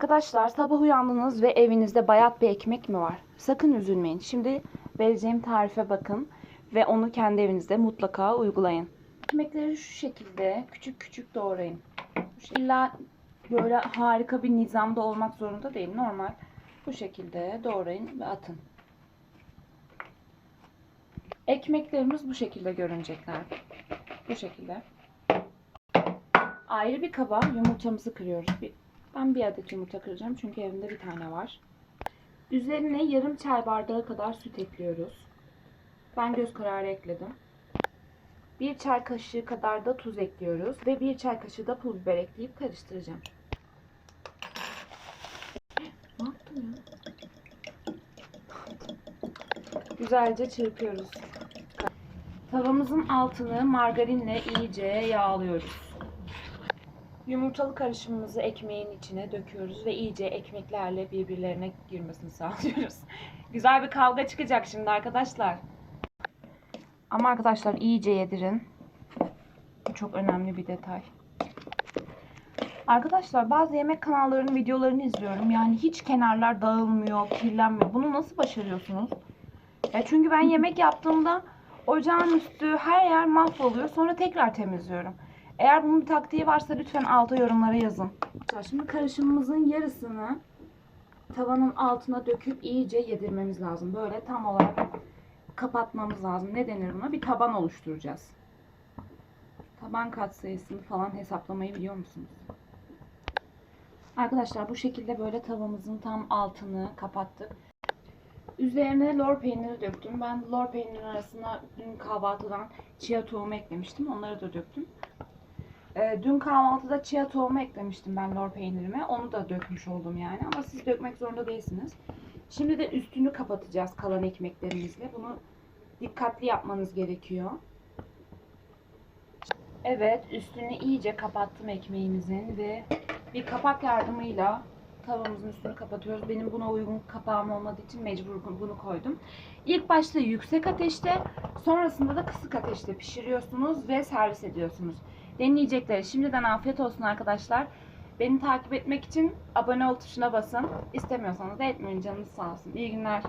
Arkadaşlar sabah uyandınız ve evinizde bayat bir ekmek mi var? Sakın üzülmeyin. Şimdi vereceğim tarife bakın ve onu kendi evinizde mutlaka uygulayın. Ekmekleri şu şekilde küçük küçük doğrayın. İlla böyle harika bir nizamda olmak zorunda değil. Normal bu şekilde doğrayın ve atın. Ekmeklerimiz bu şekilde görünecekler. Bu şekilde. Ayrı bir kaba yumurtamızı kırıyoruz. Bir, ben bir adet yumurta kıracağım çünkü evimde bir tane var. Üzerine yarım çay bardağı kadar süt ekliyoruz. Ben göz kararı ekledim. Bir çay kaşığı kadar da tuz ekliyoruz ve bir çay kaşığı da pul biber ekleyip karıştıracağım. Ne yaptım ya? Güzelce çırpıyoruz. Tavamızın altını margarinle iyice yağlıyoruz. Yumurtalı karışımımızı ekmeğin içine döküyoruz ve iyice ekmeklerle birbirlerine girmesini sağlıyoruz. Güzel bir kavga çıkacak şimdi arkadaşlar. Ama arkadaşlar iyice yedirin. Bu çok önemli bir detay. Arkadaşlar bazı yemek kanallarının videolarını izliyorum. Yani hiç kenarlar dağılmıyor, kirlenmiyor. Bunu nasıl başarıyorsunuz? Ya çünkü ben yemek yaptığımda ocağın üstü her yer mahvoluyor. Sonra tekrar temizliyorum. Eğer bunun bir taktiği varsa lütfen alta yorumlara yazın. Şimdi karışımımızın yarısını tavanın altına döküp iyice yedirmemiz lazım. Böyle tam olarak kapatmamız lazım. Ne denir buna? Bir taban oluşturacağız. Taban katsayısını falan hesaplamayı biliyor musunuz? Arkadaşlar bu şekilde böyle tavamızın tam altını kapattık. Üzerine lor peyniri döktüm. Ben lor peynirin arasına dün kahvaltıdan chia tohumu eklemiştim. Onları da döktüm. Ee, dün kahvaltıda chia tohumu eklemiştim ben lor peynirime. Onu da dökmüş oldum yani. Ama siz dökmek zorunda değilsiniz. Şimdi de üstünü kapatacağız kalan ekmeklerimizle. Bunu dikkatli yapmanız gerekiyor. Evet, üstünü iyice kapattım ekmeğimizin ve bir kapak yardımıyla tavamızın üstünü kapatıyoruz. Benim buna uygun kapağım olmadığı için mecbur bunu koydum. İlk başta yüksek ateşte, sonrasında da kısık ateşte pişiriyorsunuz ve servis ediyorsunuz. Deneyecekleri şimdiden afiyet olsun arkadaşlar. Beni takip etmek için abone ol tuşuna basın. İstemiyorsanız da etmeyin canınız sağ olsun. İyi günler.